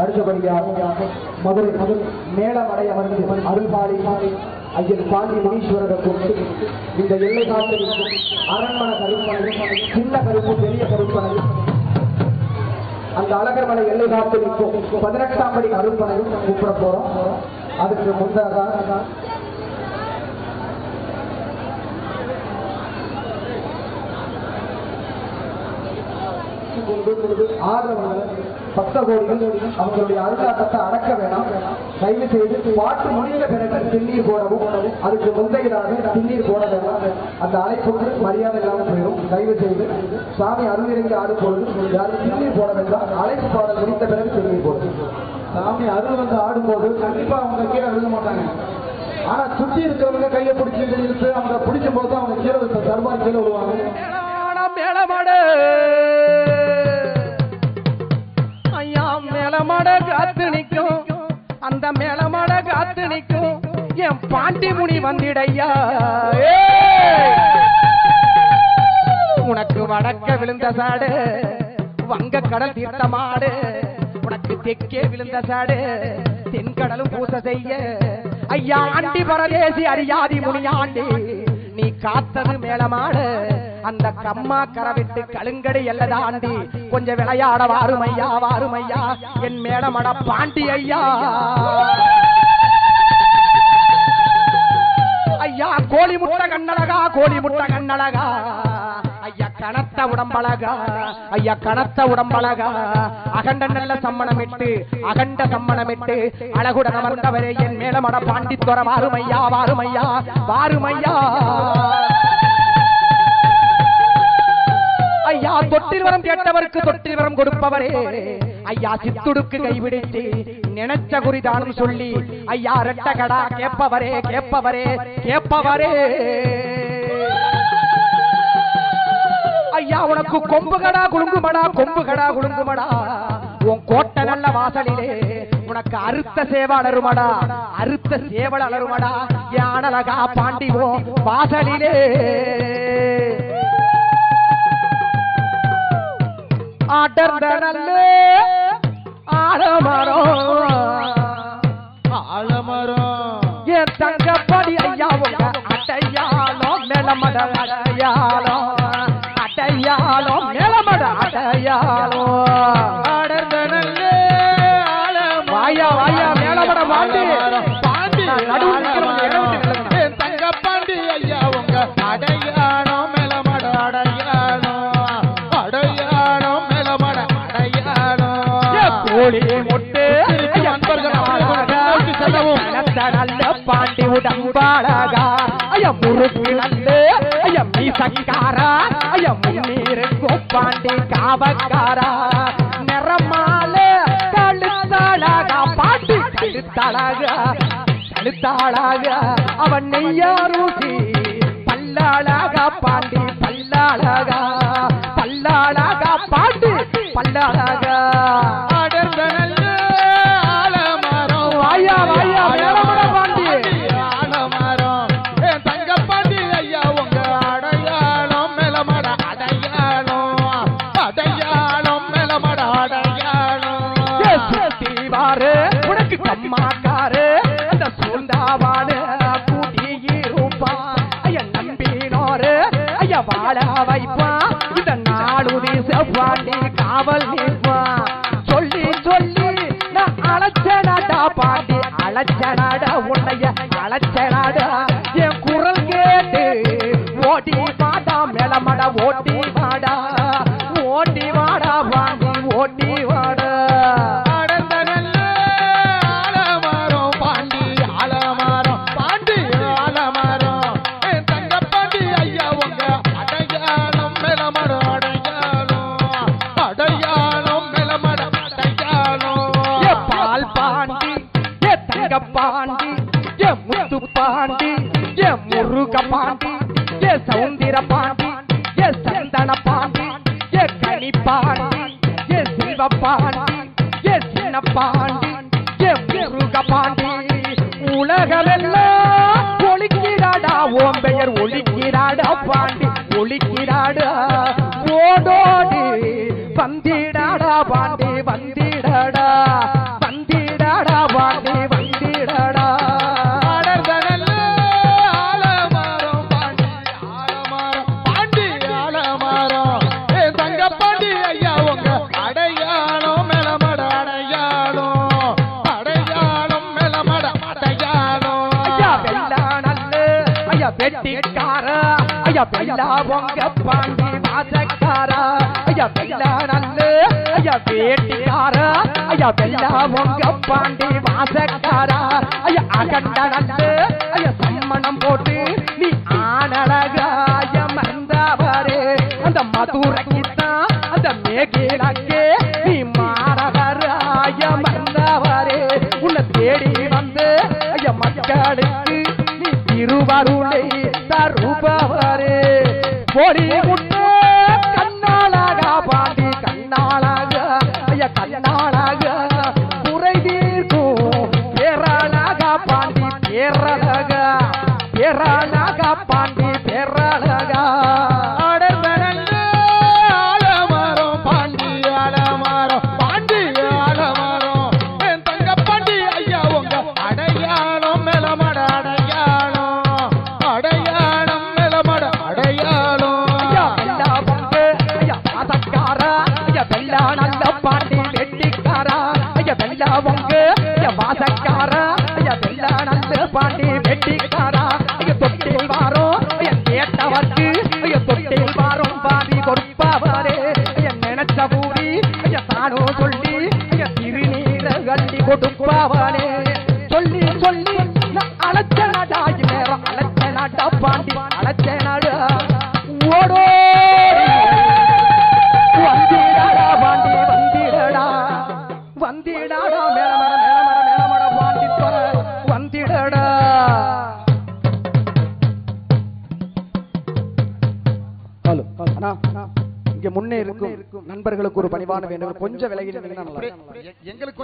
அடுத்தபடியாக மதுரை மதுரை மேலமடை அமர்ந்து அருள்பாளி ஐயன் பாண்டி முனீஸ்வரரை கொண்டு இந்த எல்லை காட்டில் அரண்மனை கருப்பனை சின்ன கருப்பு பெரிய கருப்பனை அந்த அழகர்மலை எல்லை காத்து நிற்கும் பதினெட்டாம் படி அருள்பனையும் கூப்பிட போறோம். அதுக்கு முன்னதாக ஆதரவாளர் பக்த கோடிகள் அவங்களுடைய அருளாட்டத்தை அடக்க வேணாம். தயவு செய்து பாட்டு முடிந்த பிறகு திண்ணீர் போடவும் அதுக்கு முந்தையதாக திண்ணீர் போட வேண்டாம். அந்த அழைப்புக்கு மரியாதை இல்லாமல் போயிடும். தயவு செய்து சாமி அருளிறங்கி ஆடும் பொழுது யாரும் திண்ணீர் போட வேண்டாம். அழைப்பு பாடல் முடித்த பிறகு திண்ணீர் போடும் சாமி அருள் வந்து ஆடும்போது கண்டிப்பா அவங்க கீழே விழுக மாட்டாங்க. ஆனா சுத்தி இருக்கிறவங்க கையை பிடிச்சி இழுத்து அவங்க பிடிக்கும் போது அவங்க கீழே தர்பார் கீழே விழுவாங்க. மேளமாட. மேளமாட காத்து நிற்கும். அந்த மேளமாட காத்து நிற்கும். என் பாண்டி முனி வந்திடையா. உனக்கு வடக்க விழுந்த சாடு வங்க கடல் தீர்த்த மாடு. உனக்கு தெற்கே விழுந்த சாடு தென்கடலும் பூச செய்ய. ஐயா ஆண்டி பரதேசி அரியாதி முனியாண்டி நீ காத்தது மேலமாடு அந்த கம்மா கரவிட்டு கழுங்கடி எல்லதாண்டி கொஞ்சம் விளையாட வாருமையா வாருமையா. என் மேடமட பாண்டி ஐயா. ஐயா கோழி முட்டை கண்ணழகா கோழி முட்டை கண்ணழகா. ஐயா கனத்த உடம்பழகா. ஐயா கனத்த உடம்பழகா. அகண்ட நல்ல சம்மணமிட்டு அகண்ட சம்மணமிட்டு அழகுடன் அமர்ந்தவரே என் மேலமட பாண்டித்துவர. வாருமையா வாருமையா வாருமையா. ஐயா தொட்டில் வரம் கேட்டவருக்கு தொட்டில் வரம் கொடுப்பவரே. ஐயா சித்துடுக்கு கைவிடுத்து நினைச்ச குறிதானும் சொல்லி ஐயா ரெட்டகடா கேட்பவரே கேப்பவரே கேப்பவரே கேப்பவரே ஐயா உனக்கு கொம்புகடா குலுங்குமடா கொம்புகடா குலுங்குமடா. உன் கோட்டை நல்ல வாசலிலே உனக்கு அறுத்த சேவல் அலருமடா அறுத்த சேவல் அலருமடா யானலகா பாண்டிவோ வாசலிலே. அடர்ந்த நல்ல ஆலமரம். ஆலமரம். என் தங்கப்படி ஐயா உங்க அட்டையாளம் மேலமட அடையாளம் ஏ அடையாளம் கோழி முட்டு செல்லவும். நல்ல பாண்டி உடம்பாளகா. ஐய முறுக்கு நல்ல ஐய மீசக்காரா ஐய முன்னீருக்கும் பாண்டி காவக்காரா. நிறமால கழுத்தாளகா பாண்டி கழுத்தாளகா கழுத்தாளகா அவன் நெய்யாரூசி பல்லாளகா பாண்டி பல்லாளகா. பல்லாளகா பாண்டி பல்லாளகா. வாழ வைப்பான் இந்த நாலு தேசப்பாண்டி காவல் நிற்பான் சொல்லி சொல்லி நான் அழைச்ச நாடா பாட்டி அழைச்ச நாடா உன்னைய அழைச்ச தங்க பாண்டி ஏ முத்து பாண்டி ஏ முருக பாண்டி ஏ சவுந்திர பாண்டி ஏ சந்தன பாண்டி ஏ கனி பாண்டி ஏ சிவ பாண்டி ஏ சின்ன பாண்டி ஏ முருக பாண்டி. உலகமெல்லாம் ஒழிக்கிறாடா ஓம் பெயர் ஒழிக்கிறாடா பாண்டி ஒழிக்கிறாடா. ஓடோடி வந்திடாடா பாண்டி வந்தி வெட்டிக்கார? ஐயா பெல்லா பொங்க பாண்டி மாசக்காரா ஐயா பெல்லா நல்ல. ஐயா வேட்டிக்கார? ஐயா பெல்லா பொங்க பாண்டி மாசக்காரா ஐயா அகண்ட நல்ல. ஐயா சம்மணம் போட்டு நீ ஆனழகாய மறந்தவரே அந்த மதுரைக்குத்தான் পরিমুট பாண்டி வெட்டிக்காரா தொட்டில் வாரம் ஐயா கேட்டவர்க்கு ஐயா தொட்டில் வாரம் பாதி கொடுப்பவரே நினைச்ச பூரி ஐயா தானோ சொல்லி ஐயா திருநீர கட்டி கொடுப்பவனே முன்னே இருக்கும் நண்பர்களுக்கு ஒரு பணிவான வேண்டும். கொஞ்சம் விலகி. எங்களுக்கு